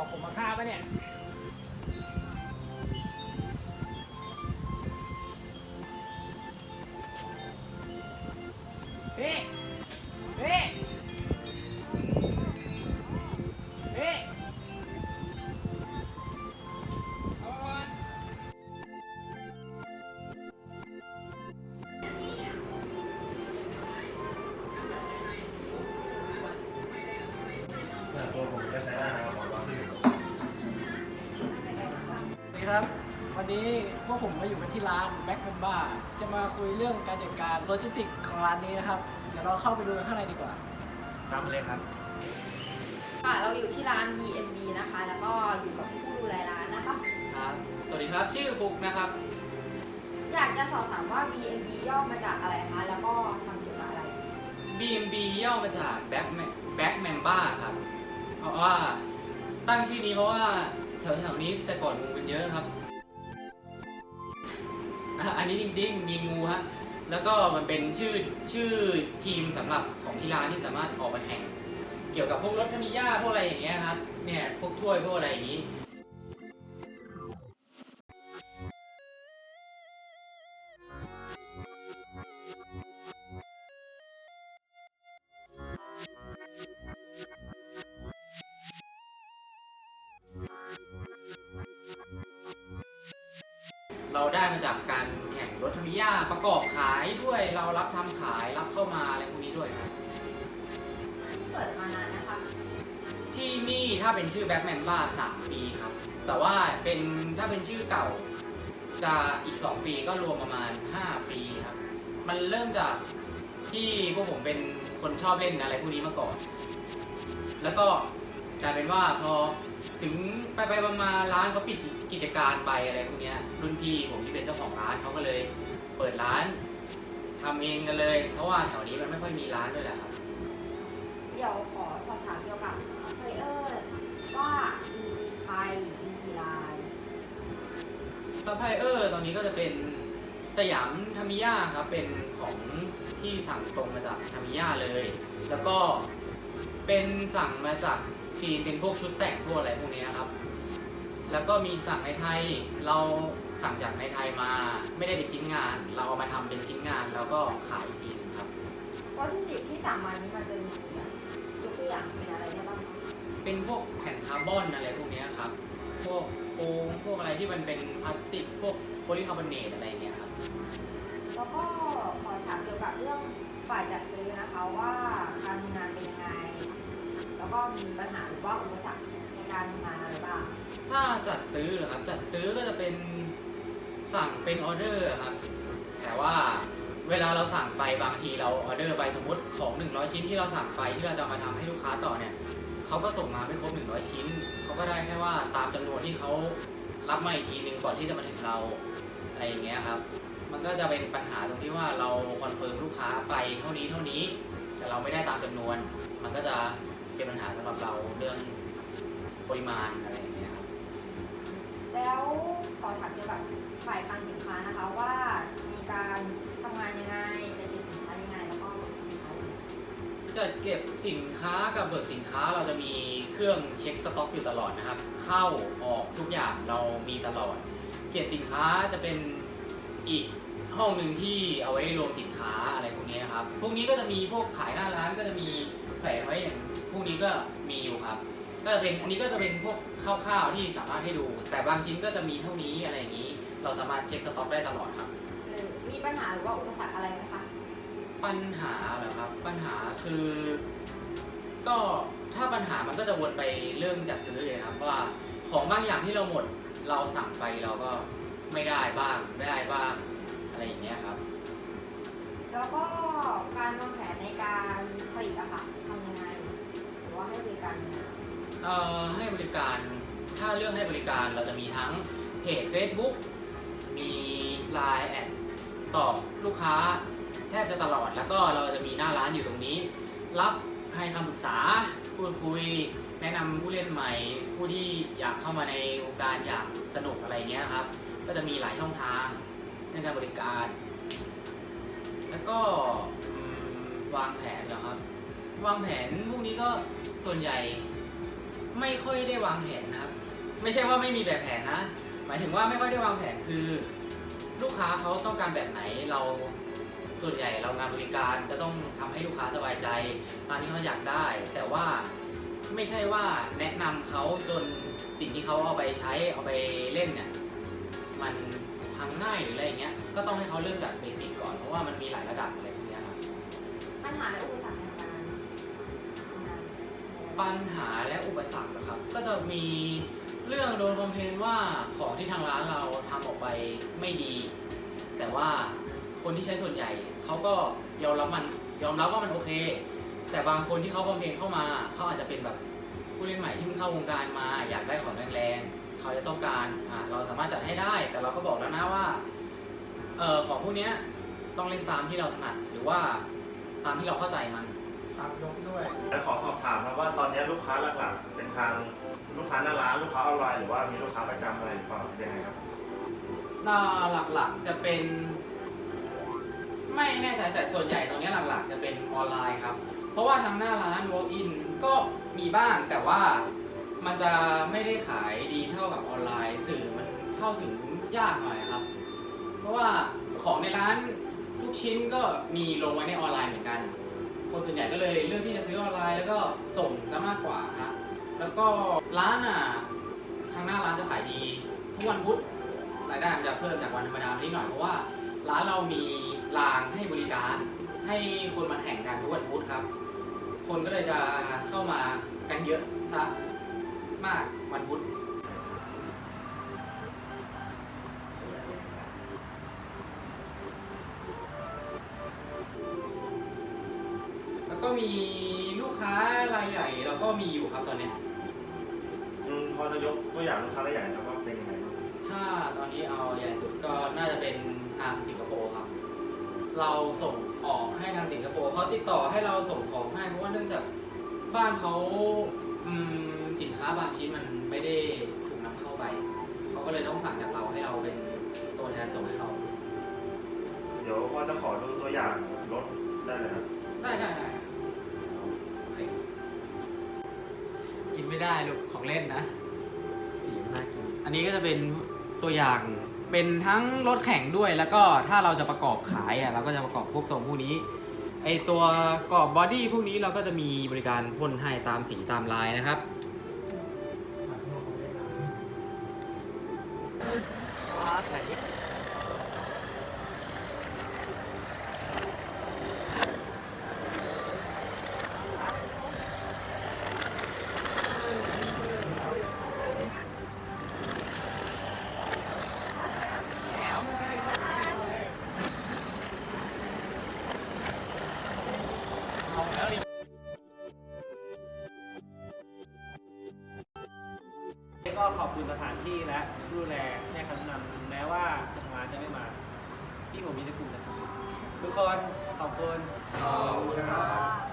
อกผมมาฆ่าปะเนี่ย พวกผมมาอยู่กันที่ร้านแบ็ค m มบ้าจะมาคุยเรื่องการจัดการโลจิสติกของร้านนี้นะครับ เดี๋ยวเราเข้าไปดูกันข้างในดีกว่า ตามมาเลยครับค่ะเราอยู่ที่ร้าน BMB นะคะ แล้วก็อยู่กับผู้ดูแลร้านนะคะ ครับ สวัสดีครับ ชื่อฟุกนะครับ อยากจะสอบถามว่า BMB ย่อมาจากอะไรคะ แล้วก็ทำเกี่ยวกับอะไร BMB ย่อมาจาก Back Back Mamba ครับ เพราะว่าตั้งชื่อนี้เพราะว่าแถวๆนี้แต่ก่อนงูมันเยอะครับ อันนี้จริงๆ มีงูฮะ แล้วก็มันเป็นชื่อชื่อทีมสำหรับของกีฬานที่สามารถออกไปแข่ง เกี่ยวกับพวกรถธนิยาพวกอะไรอย่างเงี้ยครับ เนี่ยพวกถ้วยพวกอะไรอย่างนี้ เราได้มาจากการแข่งรถธรรมิยาประกอบขายด้วยเรารับทำขายรับเข้ามาอะไรพวกนี้ด้วยครับ ที่เปิดมานานนะคะที่นี่ถ้าเป็นชื่อแบ็ k แมนบ้าสามปีครับ แต่ว่าเป็นถ้าเป็นชื่อเก่า จะอีก 2 ปีก็รวมประมาณ 5 ปีครับ มันเริ่มจากที่พวกผมเป็นคนชอบเล่นอะไรพวกนี้มาก่อน แล้วก็ กลายเป็นว่าพอถึงไปไปๆมาๆร้านเขาปิดกิจการไปอะไรพวกเนี้ยรุ่นพี่ผมที่เป็นเจ้าของร้านเขาก็เลยเปิดร้านทำเองกันเลย เพราะว่าแถวนี้มันไม่ค่อยมีร้านด้วยแหละครับเดี๋ยวขอสอบถามเกี่ยวกับเพลเยอร์ว่ามีใครมีกี่ราย ซัพพลายเออร์ตอนนี้ก็จะเป็นสยามธรรมิยาครับเป็นของที่สั่งตรงมาจากธรรมิยาเลย แล้วก็เป็นสั่งมาจาก จีนเป็นพวกชุดแต่งพวกอะไรพวกนี้ครับ แล้วก็มีสั่งในไทย เราสั่งจากในไทยมา ไม่ได้เป็นชิ้นงาน เราเอามาทำเป็นชิ้นงาน แล้วก็ขายอีกทีนึงครับ วัตถุดิบที่สั่งมานี้มันเป็นแบบยกตัวอย่างเป็นอะไรได้บ้างคะเป็นพวกแผ่นคาร์บอนอะไรพวกนี้ครับ พวกโฟมพวกอะไรที่มันเป็นพลาสติก พวกโพลีคาร์บอเนตอะไรอย่างเงี้ยครับ แล้วก็ขอถามเกี่ยวกับเรื่องฝ่ายจัดซื้อนะคะว่าการทำงานเป็นยังไง แล้วก็มีปัญหาหรือว่าอุปสรรคในการทำงานอะไรบ้างถ้าจัดซื้อเหรอครับ จัดซื้อก็จะเป็นสั่งเป็นออเดอร์ครับ แต่ว่าเวลาเราสั่งไปบางทีเราออเดอร์ไปสมมติของ 100 ชิ้นที่เราสั่งไปที่เราจะมาทำให้ลูกค้าต่อเนี่ยเขาก็ส่งมาไม่ครบ 100 ชิ้นเขาก็ได้แค่ว่าตามจำนวนที่เขารับมาอีกทีนึงก่อนที่จะมาถึงเราอะไรอย่างเงี้ยครับ มันก็จะเป็นปัญหาตรงที่ว่าเราคอนเฟิร์มลูกค้าไปเท่านี้เท่านี้ แต่เราไม่ได้ตามจำนวน มันก็จะ เป็นปัญหาสำหรับเราเรื่องปริมาณอะไรอย่างเงี้ยครับแล้วขอถามเกี่ยวกับฝ่ายคลังสินค้านะคะว่ามีการทำงานยังไงจะเก็บสินค้ายังไงแล้วก็สินค้ายังไงจัดเก็บสินค้ากับเบิกสินค้าเราจะมีเครื่องเช็คสต็อกอยู่ตลอดนะครับ เข้าออกทุกอย่างเรามีตลอด เก็บสินค้าจะเป็นอีกห้องหนึ่งที่เอาไว้รวมสินค้าอะไรพวกนี้ครับ พวกนี้ก็จะมีพวกขายหน้าร้านก็จะมีแขวนไว้อย่าง พวกนี้ก็มีอยู่ครับ ก็จะเป็นอันนี้ก็จะเป็นพวกคร่าวๆที่สามารถให้ดู แต่บางชิ้นก็จะมีเท่านี้อะไรอย่างนี้ เราสามารถเช็คสต็อกได้ตลอดครับ เออมีปัญหาหรือว่าอุปสรรคอะไรไหมคะ ปัญหาเหรอครับปัญหาคือ ก็ถ้าปัญหามันก็จะวนไปเรื่องจัดซื้อเลยครับว่าของบางอย่างที่เราหมดเราสั่งไปเราก็ไม่ได้บ้างได้บ้างอะไรอย่างเงี้ยครับ แล้วก็การวางแผนในการผลิตอะค่ะ ว่าให้บริการเอ่อให้บริการถ้าเรื่องให้บริการเราจะมีทั้งเพจ Facebook มี Line แอดตอบลูกค้าแทบจะตลอด แล้วก็เราจะมีหน้าร้านอยู่ตรงนี้ รับให้คำปรึกษาพูดคุย แนะนำผู้เล่นใหม่ ผู้ที่อยากเข้ามาในวงการอยากสนุกอะไรเงี้ยครับ ก็จะมีหลายช่องทางในการบริการ แล้วก็วางแผนเหรอครับ วางแผนพวกนี้ก็ส่วนใหญ่ไม่ค่อยได้วางแผนนะครับ ไม่ใช่ว่าไม่มีแบบแผนนะ หมายถึงว่าไม่ค่อยได้วางแผนคือ ลูกค้าเขาต้องการแบบไหนเราส่วนใหญ่เรางานบริการจะต้องทำให้ลูกค้าสบายใจ ตามที่เขาอยากได้ แต่ว่าไม่ใช่ว่าแนะนำเขาจนสิ่งที่เขาเอาไปใช้เอาไปเล่นเนี่ยมันพังง่ายหรืออะไรเงี้ยก็ต้องให้เขาเริ่มจากเบสิกก่อนเพราะว่ามันมีหลายระดับอะไรพวกเนี้ยครับปัญหาและอุป ปัญหาและอุปสรรคนะครับ ก็จะมีเรื่องโดนคอมเพลนว่าของที่ทางร้านเราทำออกไปไม่ดี แต่ว่าคนที่ใช้ส่วนใหญ่เขาก็ยอมรับมันยอมรับว่ามันโอเค แต่บางคนที่เขาคอมเพลนเข้ามาเขาอาจจะเป็นแบบผู้เล่นใหม่ที่เพิ่งเข้าวงการมา อยากได้ของแรงๆเขาจะต้องการอ่าเราสามารถจัดให้ได้ แต่เราก็บอกแล้วนะว่าเออของพวกเนี้ยต้องเล่นตามที่เราถนัดหรือว่าตามที่เราเข้าใจมัน ตามยกด้วย และขอสอบถามครับว่าตอนนี้ลูกค้าหลักๆ เป็นทางลูกค้าหน้าร้านลูกค้าออนไลน์หรือว่ามีลูกค้าประจำอะไรหรือเปล่ายังไงครับหน้าหลักๆจะเป็น ไม่แน่ใจแต่ส่วนใหญ่ตอนนี้หลักๆ จะเป็นออนไลน์ครับ เพราะว่าทางหน้าร้าน walk in ก็มีบ้างแต่ว่ามันจะไม่ได้ขายดีเท่ากับออนไลน์ สื่อมันเข้าถึงยากหน่อยครับ เพราะว่าของในร้านทุกชิ้นก็มีลงไว้ในออนไลน์เหมือนกัน คนส่วนใหญ่ก็เลยเลือกที่จะซื้อออนไลน์แล้วก็ส่งซะมากกว่าฮะแล้วก็ร้านอะทางหน้าร้านจะขายดีทุกวันพุธรายได้มันจะเพิ่มจากวันธรรมดาไปนิดหน่อยเพราะว่าร้านเรามีรางให้บริการให้คนมาแข่งกันทุกวันพุธครับ คนก็เลยจะเข้ามากันเยอะซะมากวันพุธ มีลูกค้ารายใหญ่เราก็มีอยู่ครับตอนเนี้ยอืมพอจะยกตัวอย่างลูกค้ารายใหญ่ครับว่าเป็นยังไงบ้างถ้าตอนนี้เอาใหญ่สุดก็น่าจะเป็นทางสิงคโปร์ครับ เราส่งออกให้ทางสิงคโปร์เขาติดต่อให้เราส่งของให้เพราะว่าเนื่องจากบ้านเขาอืมสินค้าบางชิ้นมันไม่ได้ถูกนำเข้าไปเขาก็เลยต้องสั่งจากเราให้เราเป็นตัวแทนส่งให้เขา เดี๋ยวพอจะขอดูตัวอย่าง กินไม่ได้ลูกของเล่นนะ สีน่ากิน อันนี้ก็จะเป็นตัวอย่างเป็นทั้งรถแข่งด้วยแล้วก็ถ้าเราจะประกอบขายอะเราก็จะประกอบพวกทรงพวกนี้ไอตัวกรอบบอดี้พวกนี้เราก็จะมีบริการพ่นให้ตามสีตามลายนะครับ ก็ขอบคุณสถานที่และดูแลให้คำแนะนำถึงแม้ว่าทางร้านจะไม่มา ที่ผมมีในกลุ่มนะครับทุกคนขอบคุณ ขอบคุณครับ